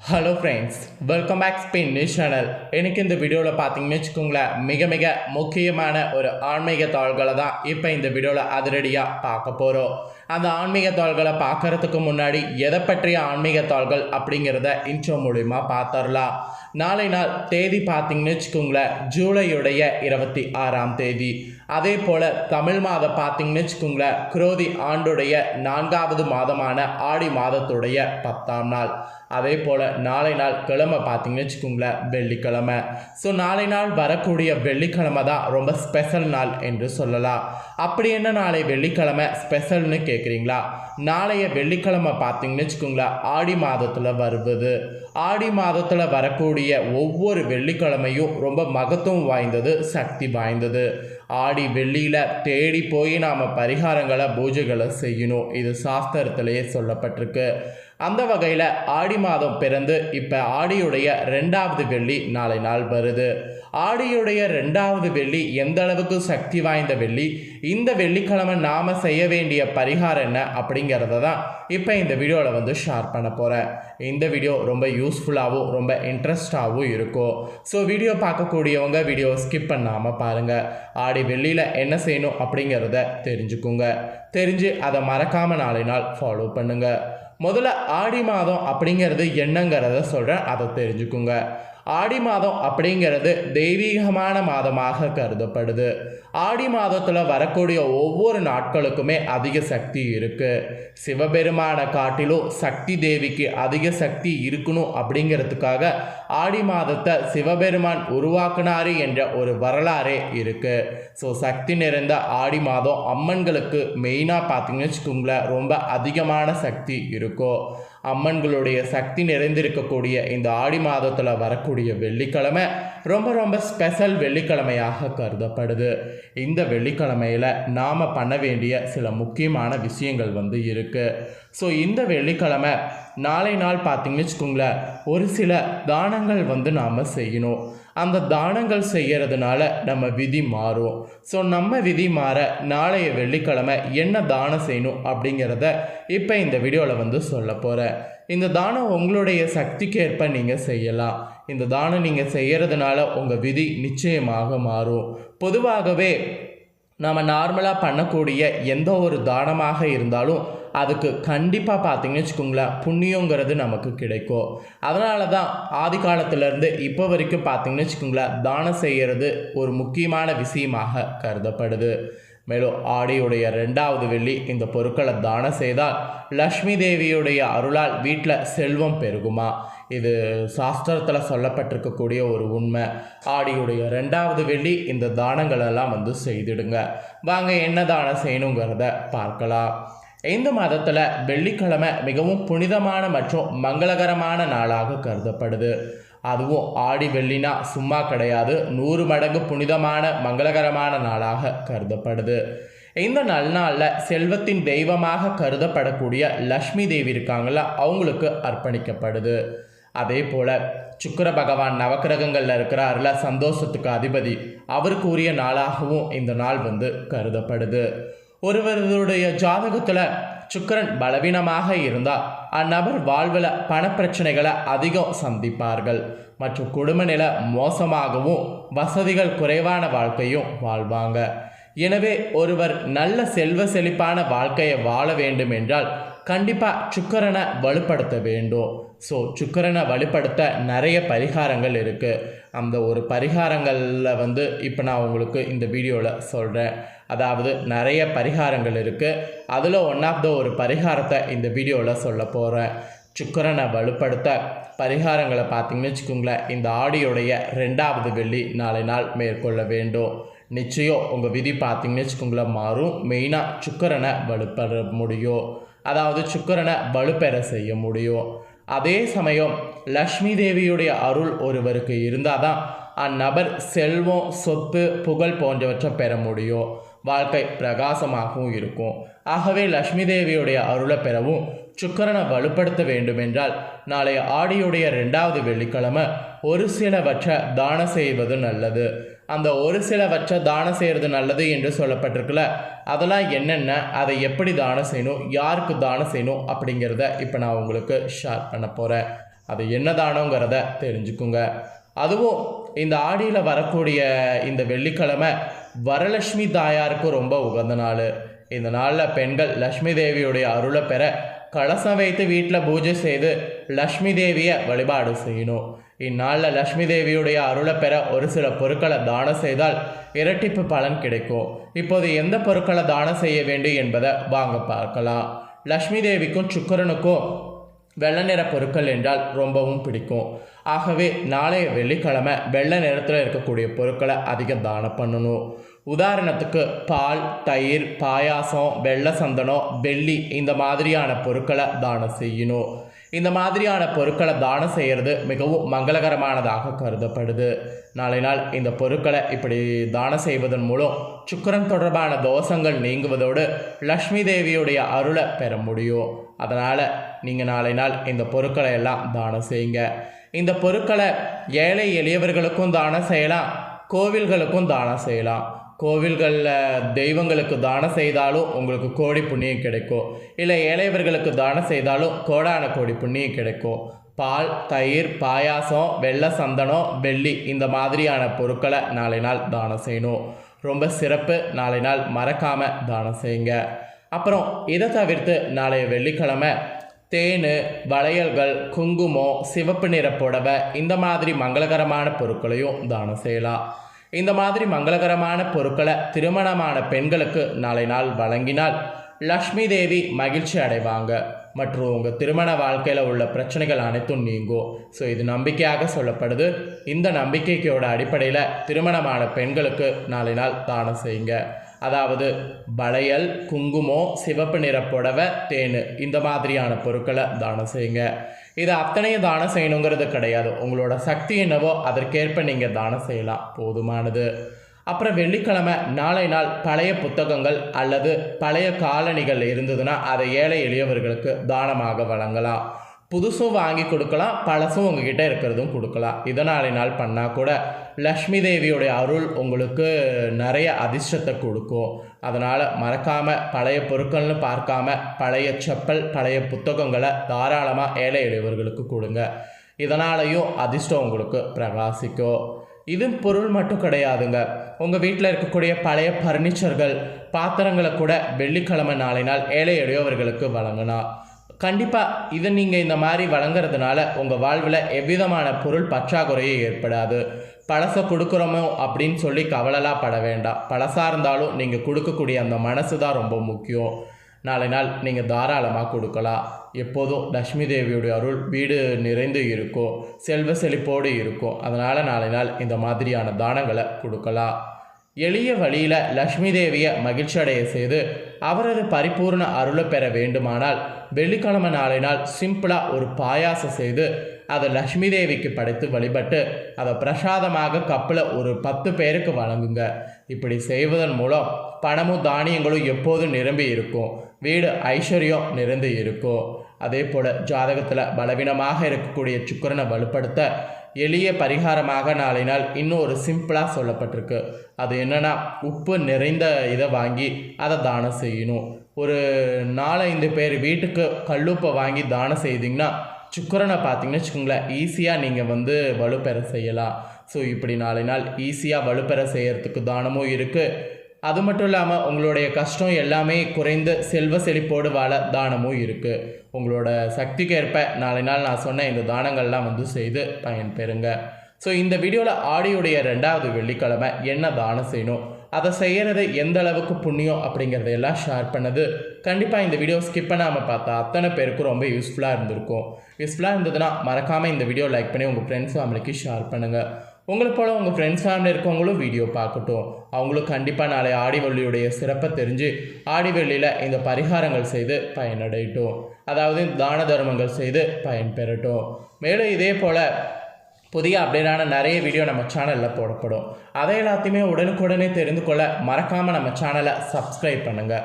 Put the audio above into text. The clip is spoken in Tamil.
Hello friends welcome back spin news channel எனக்கு இந்த வீடியோவில் பார்த்தீங்கன்னு வச்சுக்கோங்களேன் மிக மிக முக்கியமான ஒரு ஆன்மீக தாள்களை தான் இப்போ இந்த வீடியோவில் அதிரடியாக பார்க்க போகிறோம் அந்த ஆன்மீக தாள்களை பார்க்கறதுக்கு முன்னாடி எதை பற்றிய ஆன்மீக தாள்கள் அப்படிங்கிறத இன்ட்ரோ மூலிமா பார்த்துடலாம். நாளை நாள் தேதி பார்த்தீங்கன்னு வச்சுக்கோங்களேன் ஜூலையுடைய இருபத்தி ஆறாம் தேதி. அதே போல் தமிழ் மாதம் பார்த்தீங்கன்னு வச்சுக்கோங்களேன் குரோதி ஆண்டுடைய நான்காவது மாதமான ஆடி மாதத்துடைய பத்தாம் நாள். அதே போல் நாளை நாள் கிழமை பார்த்தீங்கன்னு வச்சுக்கோங்களேன் வெள்ளிக்கிழமை. ஸோ நாளை நாள் வரக்கூடிய வெள்ளிக்கிழமை தான் ரொம்ப ஸ்பெஷல் நாள் என்று சொல்லலாம். அப்படி என்ன நாளை வெள்ளிக்கிழமை ஸ்பெஷல்னு கேட்குறீங்களா நாளைய வெள்ளிக்கிழமை பார்த்தீங்கன்னு வச்சுக்கோங்களேன் ஆடி மாதத்தில் வருவது. ஆடி மாதத்தில் வரக்கூடிய ஒவ்வொரு வெள்ளிக்கிழமையும் ரொம்ப மகத்துவம் வாய்ந்தது சக்தி வாய்ந்தது. ஆடி வெள்ளியில் தேடி போய் நாம் பரிகாரங்களை பூஜைகளை செய்யணும். இது சாஸ்திரத்திலேயே சொல்லப்பட்டிருக்கு. அந்த வகையில் ஆடி மாதம் பிறந்து இப்போ ஆடியுடைய ரெண்டாவது வெள்ளி நாளை நாள் வருது. ஆடியுடைய ரெண்டாவது வெள்ளி எந்த அளவுக்கு சக்தி வாய்ந்த வெள்ளி? இந்த வெள்ளிக்கிழமை நாம் செய்ய வேண்டிய பரிகாரம் என்ன அப்படிங்கிறத தான் இப்போ இந்த வீடியோவில் வந்து ஷேர் பண்ண போகிறேன் இந்த வீடியோ ரொம்ப யூஸ்ஃபுல்லாகவும் ரொம்ப இன்ட்ரெஸ்டாகவும் இருக்கும். ஸோ வீடியோ பார்க்கக்கூடியவங்க வீடியோ ஸ்கிப் பண்ணாமல் பாருங்கள் ஆடி வெள்ளியில் என்ன செய்யணும் அப்படிங்கிறத தெரிஞ்சுக்குங்க. தெரிஞ்சு அதை மறக்காமல் நாளை நாள் ஃபாலோ பண்ணுங்கள் முதல்ல ஆடி மாதம் அப்படிங்கிறது என்னங்கிறத சொல்கிறேன் அதை தெரிஞ்சுக்குங்க. ஆடி மாதம் அப்படிங்கிறது தெய்வீகமான மாதமாக கருதப்படுது. ஆடி மாதத்தில் வரக்கூடிய ஒவ்வொரு நாட்களுக்குமே அதிக சக்தி இருக்குது சிவபெருமானை காட்டிலும் சக்தி தேவிக்கு அதிக சக்தி இருக்கணும் அப்படிங்கிறதுக்காக ஆடி மாதத்தை சிவபெருமான் உருவாக்குனாரு என்ற ஒரு வரலாறே இருக்குது ஸோ சக்தி நிறைந்த ஆடி மாதம் அம்மன்களுக்கு மெயினாக பார்த்தீங்கன்னு வச்சுக்கோங்களேன் ரொம்ப அதிகமான சக்தி இருக்கும். அம்மன்களுடைய சக்தி நிறைந்திருக்கக்கூடிய இந்த ஆடி மாதத்தில் வரக்கூடிய வெள்ளிக்கிழமை ரொம்ப ரொம்ப ஸ்பெஷல் வெள்ளிக்கிழமையாக கருதப்படுது. இந்த வெள்ளிக்கிழமையில் நாம் பண்ண வேண்டிய சில முக்கியமான விஷயங்கள் வந்து இருக்குது ஸோ இந்த வெள்ளிக்கிழமை நாளை நாள் பார்த்தீங்கன்னு வச்சுக்கோங்களேன் ஒரு சில தானங்கள் வந்து நாம் செய்யணும். அந்த தானங்கள் செய்கிறதுனால நம்ம விதி மாறும். ஸோ நம்ம விதி மாற நாளைய வெள்ளிக்கிழமை என்ன தானம் செய்யணும் அப்படிங்கிறத இப்போ இந்த வீடியோவில் வந்து சொல்ல போகிறேன் இந்த தானம் உங்களுடைய சக்திக்கு ஏற்ப நீங்கள் செய்யலாம். இந்த தானம் நீங்கள் செய்கிறதுனால உங்கள் விதி நிச்சயமாக மாறும். பொதுவாகவே நம்ம நார்மலாக பண்ணக்கூடிய எந்த ஒரு தானமாக இருந்தாலும் அதுக்கு கண்டிப்பாக பார்த்தீங்கன்னு வச்சுக்கோங்களேன் புண்ணியங்கிறது நமக்கு கிடைக்கும். அதனால தான் ஆதி காலத்திலேருந்து இப்போ வரைக்கும் பார்த்தீங்கன்னு வச்சுக்கோங்களேன் தானம் செய்கிறது ஒரு முக்கியமான விஷயமாக கருதப்படுது. மேலும் ஆடியுடைய ரெண்டாவது வெள்ளி இந்த பொருட்களை தானம் செய்தால் லக்ஷ்மி தேவியுடைய அருளால் வீட்டில் செல்வம் பெருகுமா? இது சாஸ்திரத்தில் சொல்லப்பட்டிருக்கக்கூடிய ஒரு உண்மை. ஆடியுடைய ரெண்டாவது வெள்ளி இந்த தானங்களெல்லாம் வந்து செய்திடுங்க. வாங்க என்ன தானம் செய்யணுங்கிறத பார்க்கலாம். இந்து மதத்தில் வெள்ளிக்கிழமை மிகவும் புனிதமான மற்றும் மங்களகரமான நாளாக கருதப்படுது. அதுவும் ஆடி வெள்ளினா சும்மா கிடையாது. நூறு மடங்கு புனிதமான மங்களகரமான நாளாக கருதப்படுது. இந்த நல்நாளில் செல்வத்தின் தெய்வமாக கருதப்படக்கூடிய லக்ஷ்மி தேவி இருக்காங்கள அவங்களுக்கு அர்ப்பணிக்கப்படுது. அதே போல் சுக்கர பகவான் நவக்கிரகங்களில் இருக்கிறார்ல சந்தோஷத்துக்கு அதிபதி அவருக்கு உரிய நாளாகவும் இந்த நாள் வந்து கருதப்படுது. ஒருவருடைய ஜாதகத்தில் சுக்கரன் பலவீனமாக இருந்தால் அந்நபர் வாழ்வில் பணப்பிரச்சனைகளை அதிகம் சந்திப்பார்கள். மற்றும் குடும்ப நிலை மோசமாகவும் வசதிகள் குறைவான வாழ்க்கையும் வாழ்வாங்க. எனவே ஒருவர் நல்ல செல்வ செழிப்பான வாழ்க்கையை வாழ வேண்டும் என்றால் கண்டிப்பாக சுக்கரனை வலுப்படுத்த வேண்டும். ஸோ சுக்கரனை வலுப்படுத்த நிறைய பரிகாரங்கள் இருக்குது அந்த ஒரு பரிகாரங்களில் வந்து இப்போ நான் உங்களுக்கு இந்த வீடியோவில் சொல்கிறேன் அதாவது நிறைய பரிகாரங்கள் இருக்குது அதில் ஒன் ஆஃப் த ஒரு பரிகாரத்தை இந்த வீடியோவில் சொல்ல போகிறேன் சுக்கரனை வலுப்படுத்த பரிகாரங்களை பார்த்தீங்கன்னு வச்சுக்கோங்களேன் இந்த ஆடியோடைய ரெண்டாவது வெள்ளி நாளை நாள் மேற்கொள்ள வேண்டும். நிச்சயம் உங்கள் விதி பார்த்தீங்கன்னு வச்சுக்கோங்களேன் மாறும். மெயினாக சுக்கரனை வலுப்பட முடியும். அதாவது சுக்கரனை வலுப்பெற செய்ய முடியும். அதே சமயம் லக்ஷ்மி தேவியுடைய அருள் ஒருவருக்கு இருந்தால் தான் அந்நபர் செல்வம் சொத்து புகழ் போன்றவற்றை பெற முடியும். வாழ்க்கை பிரகாசமாகவும் இருக்கும். ஆகவே லக்ஷ்மி தேவியுடைய அருளை பெறவும் சுக்கரனை வலுப்படுத்த வேண்டுமென்றால் நாளைய ஆடியுடைய ரெண்டாவது வெள்ளிக்கிழமை ஒரு சிலவற்றை தானம் செய்வது நல்லது. அந்த ஒரு சிலவற்றை தானம் செய்கிறது நல்லது என்று சொல்லப்பட்டிருக்குல்ல அதெல்லாம் என்னென்ன? அதை எப்படி தானம் செய்யணும்? யாருக்கு தானம் செய்யணும்? அப்படிங்கிறத இப்போ நான் உங்களுக்கு ஷேர் பண்ண போகிறேன் அது என்ன தானோங்கிறத தெரிஞ்சுக்குங்க. அதுவும் இந்த ஆடியில் வரக்கூடிய இந்த வெள்ளிக்கிழமை வரலட்சுமி தாயாருக்கு ரொம்ப உகந்த நாள். இந்த நாளில் பெண்கள் லக்ஷ்மி தேவியுடைய அருளை பெற கலசம் வைத்து வீட்டில் பூஜை செய்து லக்ஷ்மி தேவியை வழிபாடு செய்யணும். இந்நாளில் லக்ஷ்மி தேவியுடைய அருளை பெற ஒரு சில பொருட்களை தானம் செய்தால் இரட்டிப்பு பலன் கிடைக்கும். இப்போது எந்த பொருட்களை தானம் செய்ய வேண்டும் என்பதை வாங்க பார்க்கலாம். லக்ஷ்மி தேவிக்கும் சுக்கரனுக்கும் வெள்ளை நிற பொருட்கள் என்றால் ரொம்பவும் பிடிக்கும். ஆகவே நாளைய வெள்ளிக்கிழமை வெள்ளை நிறத்தில் இருக்கக்கூடிய பொருட்களை அதிகம் தானம் பண்ணணும். உதாரணத்துக்கு பால் தயிர் பாயாசம் வெள்ளை சந்தனம் வெள்ளி இந்த மாதிரியான பொருட்களை தானம் செய்யணும். இந்த மாதிரியான பொருட்களை தானம் செய்கிறது மிகவும் மங்களகரமானதாக கருதப்படுது. நாளை நாள் இந்த பொருட்களை இப்படி தானம் செய்வதன் மூலம் சுக்கரன் தொடர்பான தோஷங்கள் நீங்குவதோடு லக்ஷ்மி தேவியுடைய அருளை பெற முடியும். அதனால் நீங்கள் நாளை நாள் இந்த பொருட்களை எல்லாம் தானம் செய்யுங்க. இந்த பொருட்களை ஏழை எளியவர்களுக்கும் தானம் செய்யலாம் கோவில்களுக்கும் தானம் செய்யலாம். கோவில்களில் தெய்வங்களுக்கு தானம் செய்தாலும் உங்களுக்கு கோடி புண்ணியம் கிடைக்கும். இல்லை ஏழையவர்களுக்கு தானம் செய்தாலும் கோடான கோடி புண்ணியம் கிடைக்கும். பால் தயிர் பாயாசம் வெள்ளை சந்தனம் வெள்ளி இந்த மாதிரியான பொருட்களை நாளை நாள் தானம் செய்யணும். ரொம்ப சிறப்பு. நாளை நாள் மறக்காமல் தானம் செய்யுங்க. அப்புறம் இதை தவிர்த்து நாளைய வெள்ளிக்கிழமை தேன் வளையல்கள் குங்குமம் சிவப்பு நிற புடவை இந்த மாதிரி மங்களகரமான பொருட்களையும் தானம் செய்யலாம். இந்த மாதிரி மங்களகரமான பொருட்களை திருமணமான பெண்களுக்கு நாளை நாள் வழங்கினால் லக்ஷ்மி தேவி மகிழ்ச்சி அடைவாங்க. மற்றும் உங்கள் திருமண வாழ்க்கையில் உள்ள பிரச்சனைகள் அனைத்தும் நீங்கும் ஸோ இது நம்பிக்கையாக சொல்லப்படுது. இந்த நம்பிக்கைக்கோட அடிப்படையில் திருமணமான பெண்களுக்கு நாளை நாள் தானம் செய்யுங்க. அதாவது வளையல் குங்குமம் சிவப்பு நிற புடவை தேன் இந்த மாதிரியான பொருட்களை தானம் செய்யுங்க. இது அத்தனையும் தானம் செய்யணுங்கிறது கிடையாது. உங்களோட சக்தி என்னவோ அதற்கேற்ப நீங்கள் தானம் செய்யலாம். போதுமானது. அப்புறம் வெள்ளிக்கிழமை நாளை நாள் பழைய புத்தகங்கள் அல்லது பழைய காலணிகள் இருந்ததுன்னா அதை ஏழை எளியவர்களுக்கு தானமாக வழங்கலாம். புதுசும் வாங்கி கொடுக்கலாம் பழசும் உங்ககிட்ட இருக்கிறதும் கொடுக்கலாம். இதனாலே நாள் பண்ணால் கூட லக்ஷ்மி தேவியோடைய அருள் உங்களுக்கு நிறைய அதிர்ஷ்டத்தை கொடுக்கும். அதனால் மறக்காமல் பழைய பொருட்கள்னு பார்க்காம பழைய செப்பல் பழைய புத்தகங்களை தாராளமாக ஏழை எளியவர்களுக்கு கொடுங்க. இதனாலையும் அதிர்ஷ்டம் உங்களுக்கு பிரகாசிக்கும். இது பொருள் மட்டும் கிடையாதுங்க. உங்கள் வீட்டில் இருக்கக்கூடிய பழைய பர்னிச்சர்கள் பாத்திரங்களை கூட வெள்ளிக்கிழமை நாளை நாள் ஏழை எளியவர்களுக்கு வழங்கலாம் கண்டிப்பாக இதை நீங்கள் இந்த மாதிரி வழங்குறதுனால உங்கள் வாழ்வில் எவ்விதமான பொருள் பற்றாக்குறையும் ஏற்படாது. பழசை கொடுக்குறோமோ அப்படின்னு சொல்லி கவலைலாம் பட வேண்டாம். பழசாக இருந்தாலும் நீங்கள் கொடுக்கக்கூடிய அந்த மனசு தான் ரொம்ப முக்கியம். நாளை நாள் நீங்கள் தாராளமாக கொடுக்கலாம். எப்போதும் லக்ஷ்மி தேவியுடைய அருள் வீடு நிறைந்து இருக்கும். செல்வ செழிப்போடு இருக்கும். அதனால் நாளை நாள் இந்த மாதிரியான தானங்களை கொடுக்கலாம். எளிய வழியில் லக்ஷ்மி தேவியை மகிழ்ச்சியடைய செய்து அவரது பரிபூர்ண அருளை பெற வேண்டுமானால் வெள்ளிக்கிழமை நாளை நாள் சிம்பிளாக ஒரு பாயாசம் செய்து அதை லக்ஷ்மி தேவிக்கு படைத்து வழிபட்டு அதை பிரசாதமாக கப்பில் ஒரு பத்து பேருக்கு வழங்குங்க. இப்படி செய்வதன் மூலம் பணமும் தானியங்களும் எப்போதும் நிரம்பி இருக்கும். வீடு ஐஸ்வர்யம் நிறைந்து இருக்கும். அதே போல் ஜாதகத்தில் பலவீனமாக இருக்கக்கூடிய சுக்கரனை வலுப்படுத்த எளிய பரிகாரமாக நாளை நாள் இன்னும் ஒரு சிம்பிளாக சொல்லப்பட்டிருக்கு. அது என்னென்னா உப்பு நிறைந்த இதை வாங்கி அதை தானம் செய்யணும். ஒரு நாலஞ்சு பேர் வீட்டுக்கு கல்லுப்பை வாங்கி தானம் செய்தீங்கன்னா சுக்கரனை பார்த்தீங்கன்னு வச்சுக்கோங்களேன் ஈஸியாக நீங்கள் வந்து வலுப்பெற செய்யலாம். ஸோ இப்படி நாளை நாள் ஈஸியாக வலுப்பெற செய்கிறதுக்கு தானமும் இருக்குது அது மட்டும் இல்லாமல் உங்களுடைய கஷ்டம் எல்லாமே குறைந்து செல்வ செழிப்போடு வாழ தானமும் இருக்குது உங்களோட சக்திக்கு ஏற்ப நாளை நாள் நான் சொன்ன இந்த தானங்கள்லாம் வந்து செய்து பயன்பெறுங்க ஸோ இந்த வீடியோவில் ஆடியோடைய ரெண்டாவது வெள்ளிக்கிழமை என்ன தானம் செய்யணும் அதை செய்கிறது எந்த அளவுக்கு புண்ணியம் அப்படிங்கிறதையெல்லாம் ஷேர் பண்ணது. கண்டிப்பாக இந்த வீடியோ ஸ்கிப் பண்ணாமல் பார்த்தா அத்தனை பேருக்கும் ரொம்ப யூஸ்ஃபுல்லாக இருந்திருக்கும். யூஸ்ஃபுல்லாக இருந்ததுன்னா மறக்காமல் இந்த வீடியோ லைக் பண்ணி உங்கள் ஃப்ரெண்ட்ஸ் ஃபேமிலிக்கு ஷேர் பண்ணுங்கள் உங்களை போல் உங்கள் ஃப்ரெண்ட்ஸ் ஃபேமிலி இருக்கவங்களும் வீடியோ பார்க்கட்டும். அவங்களும் கண்டிப்பாக நாளை ஆடிவள்ளியுடைய சிறப்பை தெரிஞ்சு ஆடிவள்ளியில் இந்த பரிகாரங்கள் செய்து பயனடையட்டும். அதாவது தான தர்மங்கள் செய்து பயன் பெறட்டும். மேலும் இதே போல் புதிய அப்டேட்டான நிறைய வீடியோ நம்ம சேனலில் போடப்படும். அதை எல்லாத்தையுமே உடனுக்குடனே தெரிந்து கொள்ள மறக்காமல் நம்ம சேனலை சப்ஸ்கிரைப் பண்ணுங்கள்